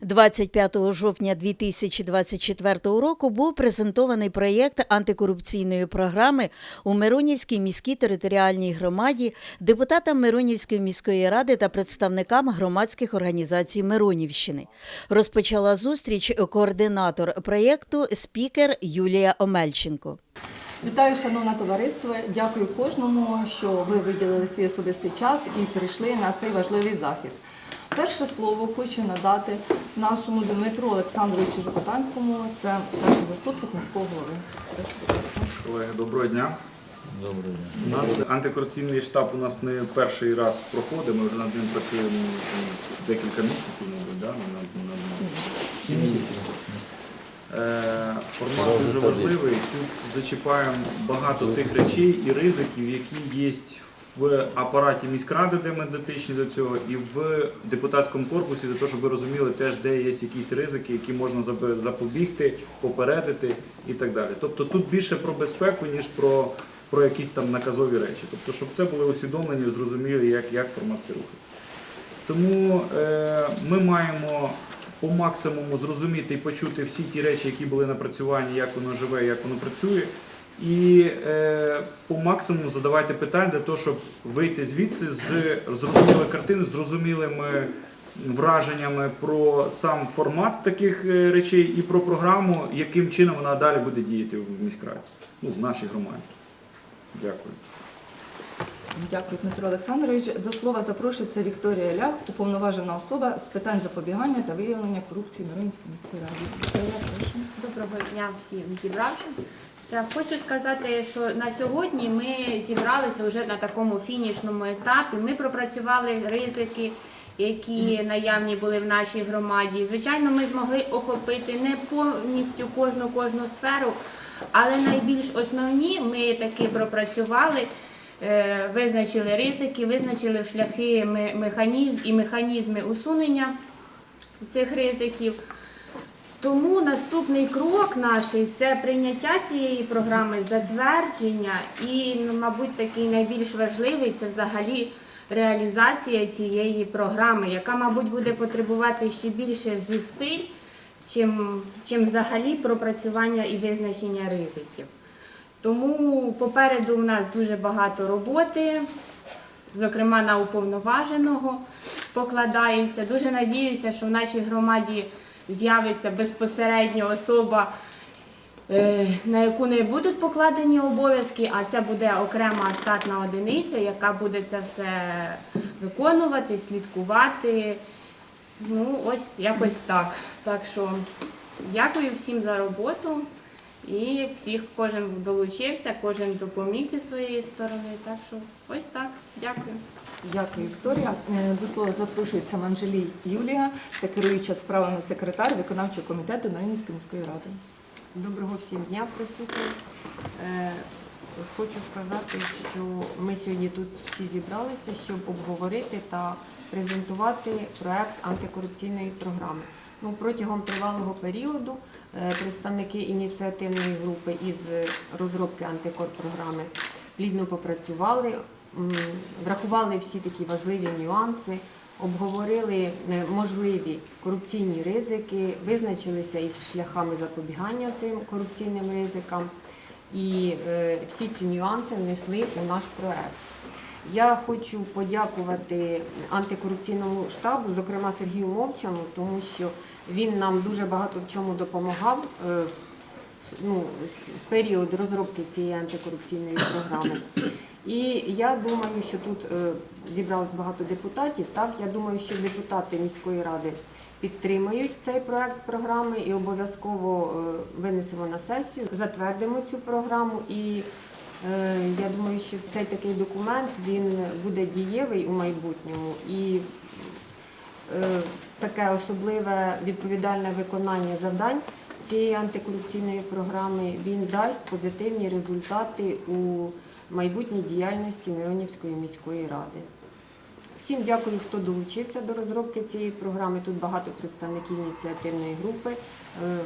25 жовтня 2024 року був презентований проєкт антикорупційної програми у Миронівській міській територіальній громаді депутатам Миронівської міської ради та представникам громадських організацій Миронівщини. Розпочала зустріч координатор проєкту спікер Юлія Омельченко. Вітаю, шановне товариство. Дякую кожному, що ви виділили свій особистий час і прийшли на цей важливий захід. Перше слово хочу надати нашому Дмитру Олександровичу Жукотанському, це перший заступник міського голови. Колеги, доброго дня. Доброго дня. У нас антикорупційний штаб у нас не перший раз проходить. Ми вже над ним працюємо ну, декілька місяців, мабуть, да? Сім місяців. Е, Формат дуже важливий. Тут зачіпаємо багато тих речей і ризиків, які є в апараті міськради, де ми дотичні до цього, і в депутатському корпусі, для того, щоб ви розуміли теж, де є якісь ризики, які можна запобігти, попередити і так далі. Тобто тут більше про безпеку, ніж про, про якісь там наказові речі. Тобто, щоб це були усвідомлені, зрозуміли, як, як формат це. Тому е, ми маємо по максимуму зрозуміти і почути всі ті речі, які були напрацювані, як воно живе, як воно працює. І е, по максимуму задавайте питання для того, щоб вийти звідси з зрозумілою картиною, з зрозумілими враженнями про сам формат таких е, речей і про програму, яким чином вона далі буде діяти в міськраді, ну, в нашій громаді. Дякую. Дякую, Дмитро Олександрович. До слова запрошується Вікторія Лях, уповноважена особа з питань запобігання та виявлення корупції Миронівської міської ради. Доброго дня всім зібравшим. Все, Хочу сказати, що на сьогодні ми зібралися вже на такому фінішному етапі. Ми пропрацювали ризики, які наявні були в нашій громаді. Звичайно, ми змогли охопити не повністю кожну кожну сферу, але найбільш основні ми таки пропрацювали. е, Визначили ризики, визначили шляхи механізм і механізми усунення цих ризиків. Тому наступний крок наш це прийняття цієї програми, затвердження і, ну, мабуть, такий найбільш важливий це взагалі реалізація цієї програми, яка, мабуть, буде потребувати ще більше зусиль, чим, чим взагалі пропрацювання і визначення ризиків. Тому попереду у нас дуже багато роботи, зокрема на уповноваженого покладається. Дуже надіюся, що в нашій громаді з'явиться безпосередньо особа, е, на яку не будуть покладені обов'язки, а це буде окрема штатна одиниця, яка буде це все виконувати, слідкувати. Ну, ось якось так. Так що дякую всім за роботу. І всіх кожен долучився, кожен допоміг зі своєї сторони. Так що ось так. Дякую. Дякую, Вікторія. Е, До слова запрошується Манжелій Юлія, це керуюча справами секретар виконавчого комітету Миронівської міської ради. Доброго всім дня присутні. Е, Хочу сказати, що ми сьогодні тут всі зібралися, щоб обговорити та презентувати проект антикорупційної програми. Ну, протягом тривалого періоду е, представники ініціативної групи із розробки антикорпрограми плідно попрацювали, врахували всі такі важливі нюанси, обговорили е, можливі корупційні ризики, визначилися із шляхами запобігання цим корупційним ризикам. І е, всі ці нюанси внесли у наш проект. Я хочу подякувати антикорупційному штабу, зокрема Сергію Мовчану, тому що він нам дуже багато в чому допомагав е, ну, період розробки цієї антикорупційної програми. І я думаю, що тут е, зібралось багато депутатів. Так, я думаю, що депутати міської ради підтримують цей проект програми і обов'язково е, винесемо на сесію, затвердимо цю програму. І е, я думаю, що цей такий документ він буде дієвий у майбутньому і таке особливе відповідальне виконання завдань цієї антикорупційної програми він дасть позитивні результати у майбутній діяльності Миронівської міської ради. Всім дякую, хто долучився до розробки цієї програми. Тут багато представників ініціативної групи. Е,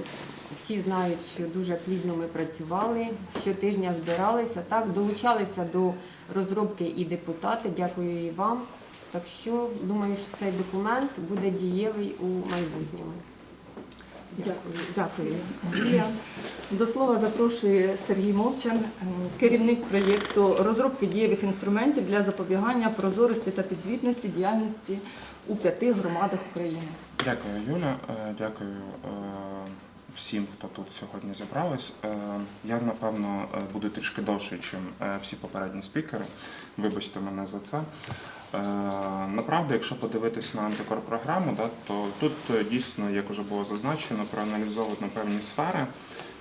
Всі знають, що дуже плідно ми працювали, щотижня збиралися. Так, долучалися до розробки і депутати. Дякую і вам. Так що думаю, що цей документ буде дієвий у майбутньому. Дякую, дякую. Юлія. До слова запрошує Сергій Мовчан, ем, керівник проєкту розробки дієвих інструментів для запобігання прозорості та підзвітності діяльності у п'яти громадах України. Дякую, Юля. Е, Дякую е, всім, хто тут сьогодні зібрались. Е, Я, напевно, е, буду трішки довше, ніж всі попередні спікери. Вибачте мене за це. Е, Направду, якщо подивитись на антикорпрограму, то тут е, дійсно, як вже було зазначено, проаналізовано певні сфери.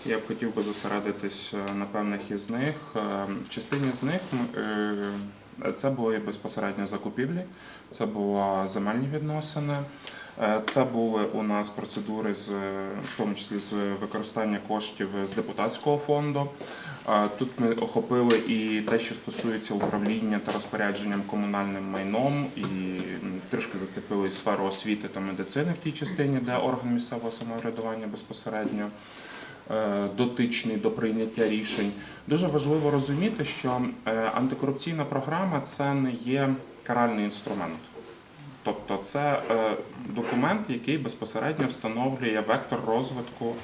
Я б хотів би зосередитись е, на певних із них. Е, В частині з них е, це були безпосередньо закупівлі, це були земельні відносини. Е, Це були у нас процедури з в тому числі з використання коштів з депутатського фонду. Е, Тут ми охопили і те, що стосується управління та розпорядженням комунальним майном, і трішки зацепили сферу освіти та медицини в тій частині, де орган місцевого самоврядування безпосередньо е, дотичний до прийняття рішень. Дуже важливо розуміти, що е, антикорупційна програма це не є каральний інструмент. Тобто це е, документ, який безпосередньо встановлює вектор розвитку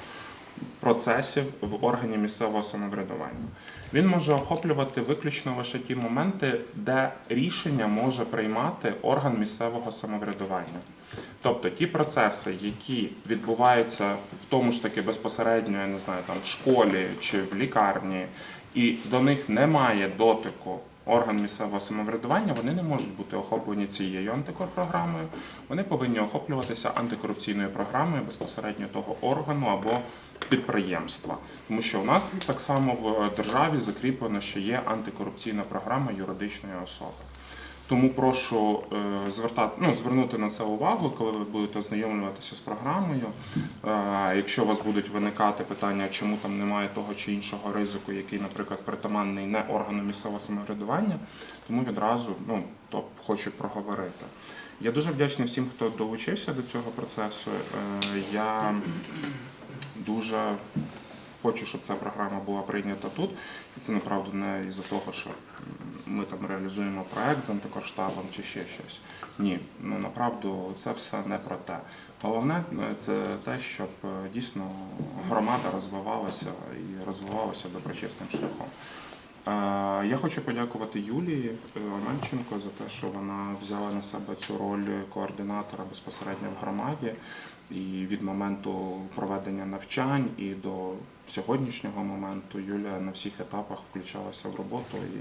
процесів в органі місцевого самоврядування. Він може охоплювати виключно лише ті моменти, де рішення може приймати орган місцевого самоврядування. Тобто ті процеси, які відбуваються в тому ж таки безпосередньо, я не знаю, там в школі чи в лікарні, і до них немає дотику орган місцевого самоврядування, вони не можуть бути охоплені цією антикорпрограмою. Вони повинні охоплюватися антикорупційною програмою безпосередньо того органу або підприємства. Тому що у нас так само в державі закріплено, що є антикорупційна програма юридичної особи. Тому прошу е, звертати, ну, звернути на це увагу, коли ви будете ознайомлюватися з програмою. Е, Якщо у вас будуть виникати питання, чому там немає того чи іншого ризику, який, наприклад, притаманний не органу місцевого самоврядування, тому відразу ну, то хочу проговорити. Я дуже вдячний всім, хто долучився до цього процесу. Е, Я дуже хочу, щоб ця програма була прийнята тут. І це направду не із-за того, що ми там реалізуємо проект з антикорштабом чи ще щось. Ні, ну направду це все не про те. Головне е, це те, щоб е, дійсно громада розвивалася і розвивалася доброчесним шляхом. Е, Я хочу подякувати Юлії е, за те, що вона взяла на себе цю роль координатора безпосередньо в громаді. І від моменту проведення навчань і до сьогоднішнього моменту Юля на всіх етапах включалася в роботу і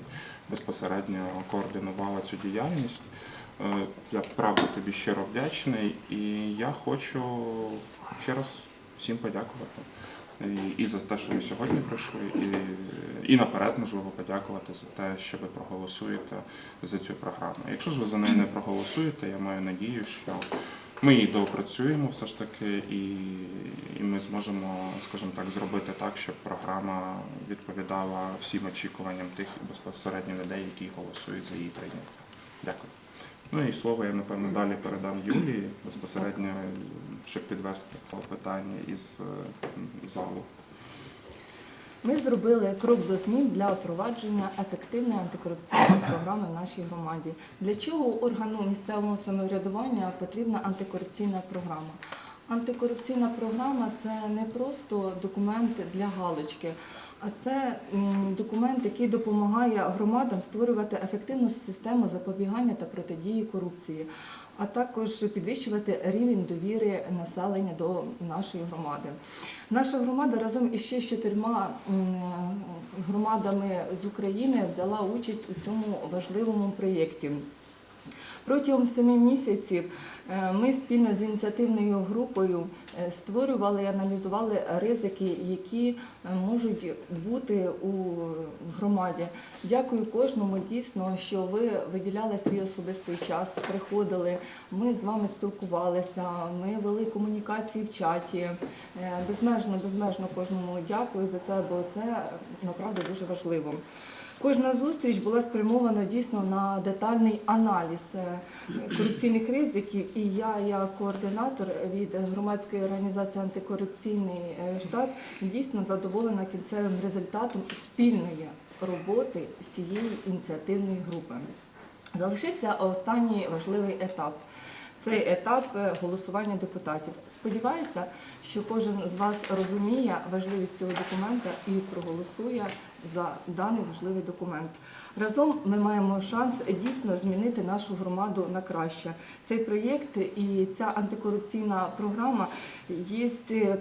безпосередньо координувала цю діяльність. Е, Я правда тобі щиро вдячний, і я хочу ще раз всім подякувати. І, і за те, що ви сьогодні прийшли, і, і наперед можливо подякувати за те, що ви проголосуєте за цю програму. Якщо ж ви за неї не проголосуєте, я маю надію, що ми її доопрацюємо все ж таки, і, і ми зможемо, скажімо так, зробити так, щоб програма відповідала всім очікуванням тих безпосередньо людей, які голосують за її прийняття. Дякую. Ну і слово я напевно далі передам Юлії безпосередньо, щоб підвести питання із е, залу. Ми зробили крок до змін для впровадження ефективної антикорупційної програми в нашій громаді. Для чого органу місцевого самоврядування потрібна антикорупційна програма? Антикорупційна програма це не просто документ для галочки, а це документ, який допомагає громадам створювати ефективну систему запобігання та протидії корупції, а також підвищувати рівень довіри населення до нашої громади. Наша громада разом із ще чотирма громадами з України взяла участь у цьому важливому проєкті. Протягом семи місяців е, ми спільно з ініціативною групою е, створювали і аналізували ризики, які е, можуть бути у громаді. Дякую кожному дійсно, що ви виділяли свій особистий час, приходили. Ми з вами спілкувалися, ми вели комунікації в чаті. Безмежно, безмежно кожному дякую за це, бо це направду дуже важливо. Кожна зустріч була спрямована дійсно на детальний аналіз е, корупційних ризиків. І я, як координатор від громадської організації антикорупційний е, штаб, дійсно задоволена кінцевим результатом спільної роботи всієї ініціативної групи. Залишився останній важливий етап. Цей етап е, голосування депутатів. Сподіваюся, що кожен з вас розуміє важливість цього документа і проголосує за даний важливий документ. Разом ми маємо шанс дійсно змінити нашу громаду на краще. Цей проєкт і ця антикорупційна програма є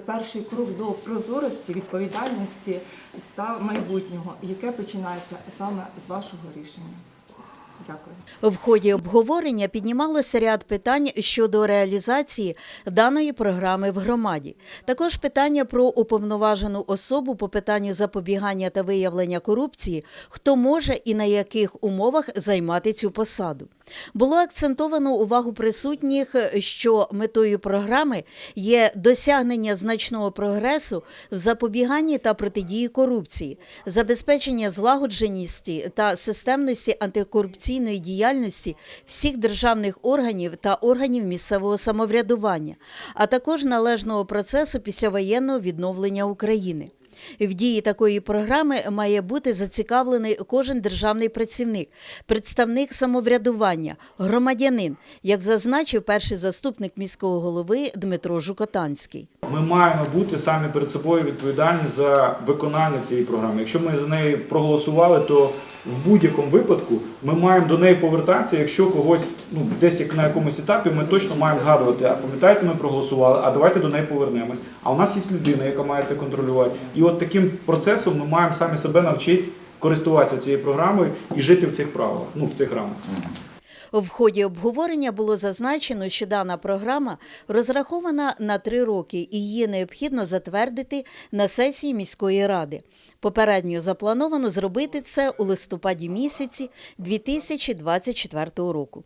перший крок до прозорості, відповідальності та майбутнього, яке починається саме з вашого рішення. Дякую. В ході обговорення піднімалося ряд питань щодо реалізації даної програми в громаді. Також питання про уповноважену особу по питанню запобігання та виявлення корупції, хто може і на яких умовах займати цю посаду. Було акцентовано увагу присутніх, що метою програми є досягнення значного прогресу в запобіганні та протидії корупції, забезпечення злагодженості та системності антикорупційної діяльності всіх державних органів та органів місцевого самоврядування, а також належного процесу післявоєнного відновлення України. В дії такої програми має бути зацікавлений кожен державний працівник, представник самоврядування, громадянин, як зазначив перший заступник міського голови Дмитро Жукотанський. Ми маємо бути самі перед собою відповідальні за виконання цієї програми. Якщо ми за неї проголосували, то в будь-якому випадку ми маємо до неї повертатися. Якщо когось ну десь як на якомусь етапі, ми точно маємо згадувати. А пам'ятаєте, ми проголосували, а давайте до неї повернемось. А у нас є людина, яка має це контролювати. І от таким процесом ми маємо самі себе навчити користуватися цією програмою і жити в цих правилах, ну в цих рамках. В ході обговорення було зазначено, що дана програма розрахована на три роки і її необхідно затвердити на сесії міської ради. Попередньо заплановано зробити це у листопаді місяці 2024 року.